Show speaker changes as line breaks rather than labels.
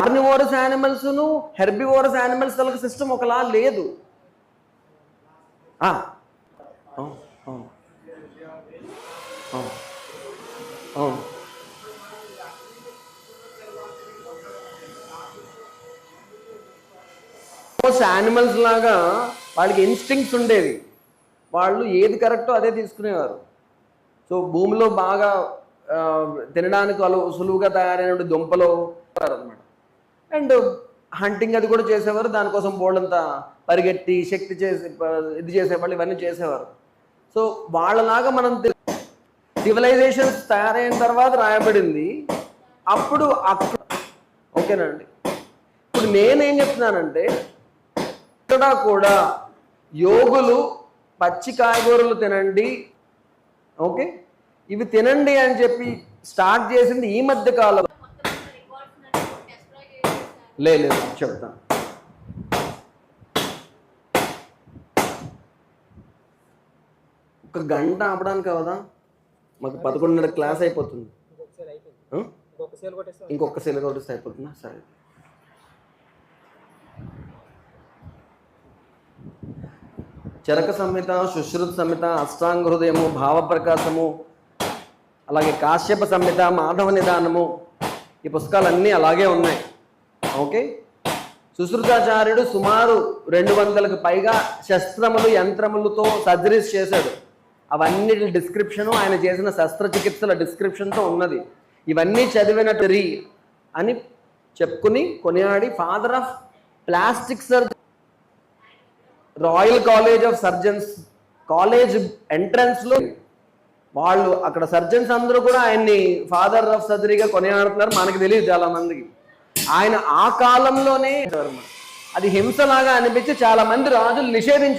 Carnivorous యానిమల్స్ను herbivorous animals వాళ్ళకి system ఒకలా లేదు. యానిమల్స్ లాగా వాళ్ళకి ఇన్స్టింగ్స్ ఉండేవి. వాళ్ళు ఏది కరెక్టో అదే తీసుకునేవారు. సో భూమిలో బాగా తినడానికి వాళ్ళు సులువుగా తయారైన దుంపలు అనమాట అండ్ హంటింగ్ అది కూడా చేసేవారు దానికోసం బోల్డంతా పరిగెట్టి శక్తి చేసి ఇది చేసేవాళ్ళు ఇవన్నీ చేసేవారు. సో వాళ్ళలాగా మనం సివిలైజేషన్స్ తయారైన తర్వాత రాయబడింది. అప్పుడు అక్కడ ఓకేనండి ఇప్పుడు నేనేం చెప్తున్నానంటే ఇక్కడ కూడా యోగులు పచ్చి కాయగూరలు తినండి ఓకే? ఇవి తినండి అని చెప్పి స్టార్ట్ చేసింది ఈ మధ్య కాలం. లేదు చెప్తాను ఒక గంట ఆపడానికి అవదా? మాకు పదకొండున్నర క్లాస్ అయిపోతుంది?
ఇంకొక సేల్ కొట్టేస్తే.
ఇంకొక సెల్ కొట్టిస్తే అయిపోతుందా? సరే. చరక సంహిత సుశ్రుత సంహిత అష్టాంగ హృదయము భావప్రకాశము అలాగే కాశ్యప సంహిత మాధవ నిదానము ఈ పుస్తకాలన్నీ అలాగే ఉన్నాయి. ఓకే? సుశ్రుతాచార్యుడు సుమారు రెండు వందలకు పైగా శస్త్రములు యంత్రములతో సర్జరీస్ చేశాడు. అవన్నిటి డిస్క్రిప్షను ఆయన చేసిన శస్త్రచికిత్సల డిస్క్రిప్షన్తో ఉన్నది. ఇవన్నీ చదివిన రీ అని చెప్పుకుని కొనియాడి father of plastic surgeon royal college of surgeons college ఎంట్రన్స్లో వాళ్ళు అక్కడ సర్జన్స్ అందరూ కూడా ఆయన్ని ఫాదర్ ఆఫ్ సర్జరీగా కొనియాడుతున్నారు. మనకు తెలియదు చాలామందికి. ఆయన ఆ కాలంలోనే అది హింసలాగా అనిపించి చాలా మంది రాజులు నిషేధించారు.